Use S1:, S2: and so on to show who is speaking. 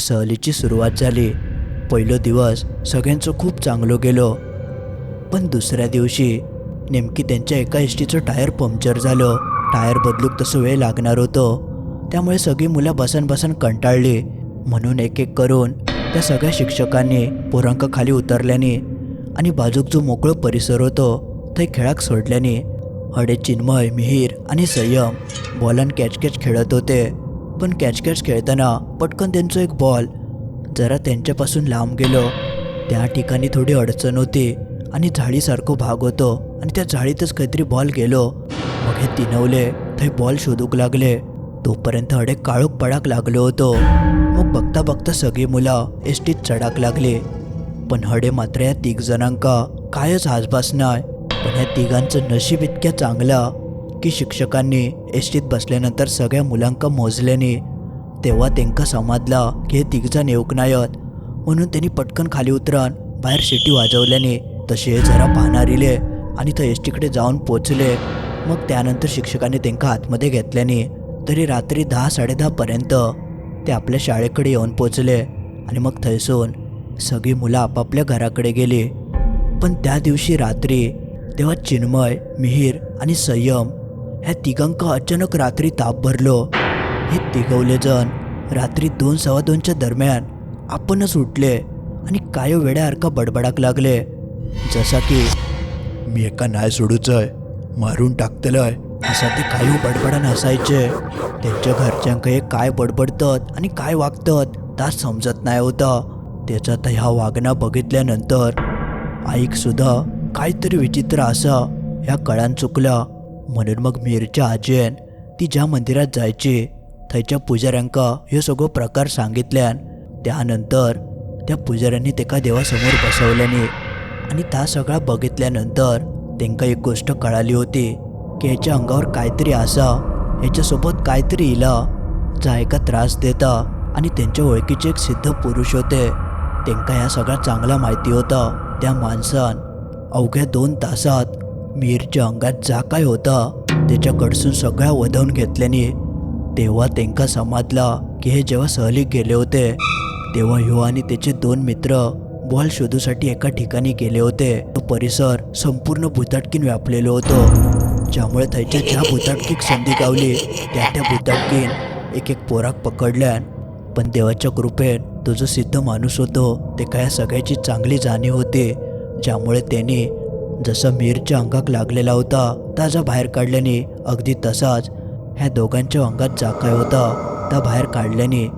S1: सहलीची सुरुवात झाली. पहिलो दिवस सगळ्यांचं खूप चांगलं गेलो. पण दुसऱ्या दिवशी नेमकी त्यांच्या एका एसटीचं टायर पंक्चर झालं. टायर बदलूक तसं वेळ लागणार होतो. त्यामुळे सगळी मुलं बसन बसन कंटाळली. म्हणून एक एक करून त्या सगळ्या शिक्षकांनी पोरांक खाली उतरल्याने आणि बाजूक जो मोकळं परिसर होतो थंय खेळाक सोडल्याने हडे चिन्मय मिहीर आणि संयम बॉलन कॅच कॅच खेळत होते. पण कॅच कॅच खेळताना पटकन त्यांचा एक बॉल जरा त्यांच्यापासून लांब गेलो. त्या ठिकाणी थोडी अडचण होती आणि झाडीसारखं भाग होतो आणि त्या झाडीतच काहीतरी बॉल गेलो. मग हे तिनवले थंय बॉल शोधूक लागले. तोपर्यंत हडे काळोख पडाक लागलो होतो. मग बघता बघता सगळी मुलं एस टीत चढाक लागली. पण हडे मात्र या तिघ जणांका कायच हासबास नाही. पण या तिघांचं नशीब इतक्या चांगलं की शिक्षकांनी एसटीत बसल्यानंतर सगळ्या मुलांका मोजल्याने तेव्हा त्यांका समाजला की हे तिघजण येऊक नायत. म्हणून त्यांनी पटकन खाली उतरान बाहेर शिटी वाजवल्याने तसे जरा पाहणारीले आणि तर एस टीकडे जाऊन पोचले. मग त्यानंतर शिक्षकांनी त्यांका आतमध्ये घेतल्याने तरी रात्री दहा साडेदहापर्यंत ते आपल्या शाळेकडे येऊन पोचले आणि मग थैसून सगळी मुलं आपापल्या घराकडे गेली. पण त्या दिवशी रात्री तेव्हा चिन्मय मिहीर आणि संयम ह्या तिघांका अचानक रात्री ताप भरलो. हे तिघवले जण रात्री दोन सव्वा दोनच्या दरम्यान आपणच उठले आणि काय वेड्यासारखा बडबडाक लागले. जसा की मी एका नाय सोडूचंय मारून टाकतलंय असा ते काही बडबडान नसायचे. त्यांच्या घरच्यांकडे काय बडबडतात आणि काय वागतात तास समजत नाही होतं. त्याचा तर ह्या वागणं बघितल्यानंतर ऐक सुद्धा काहीतरी विचित्र असं ह्या कळान चुकलं म्हणून मग मीरच्या आजीन ती ज्या मंदिरात जायची थंयच्या पुजाऱ्यांका ह्यो सगळो प्रकार सांगितल्यान त्यानंतर त्या पुजाऱ्यांनी तेका देवासमोर बसवल्याने आणि त्या सगळा बघितल्यानंतर त्यांका एक गोष्ट कळाली होती की ह्याच्या अंगावर काहीतरी असा ह्याच्यासोबत काहीतरी इला जा एका त्रास देता आणि त्यांच्या ओळखीचे एक सिद्ध पुरुष होते. त्यांका ह्या सगळ्या चांगला माहिती होता. त्या माणसान अवघ्या दोन तासात मीरच्या अंगात जा काय होता त्याच्याकडसून सगळ्या वधवून घेतल्याने तेव्हा त्यांका समजला की हे जेव्हा सहली गेले होते तेव्हा ह्यो आणि त्याचे दोन मित्र बॉल शोधूसाठी एका ठिकाणी गेले होते. तो परिसर संपूर्ण भुताटकीन व्यापलेलो होतो ज्यामुळे थंयच्या ज्या भुताटकीक संधी गावली त्या त्या भुताटकीन एक एक पोराक पकडल्यान पण देवाच्या कृपेन तो जो सिद्ध माणूस होतो ते काय सगळ्याची चांगली जाणीव होती ज्यामुळे त्यांनी जसं मीरच्या अंगाक लागलेला होता ताजा बाहेर काढल्याने अगदी तसाच ह्या दोघांच्या अंगात जा काय होता. त्या बाहेर काढल्याने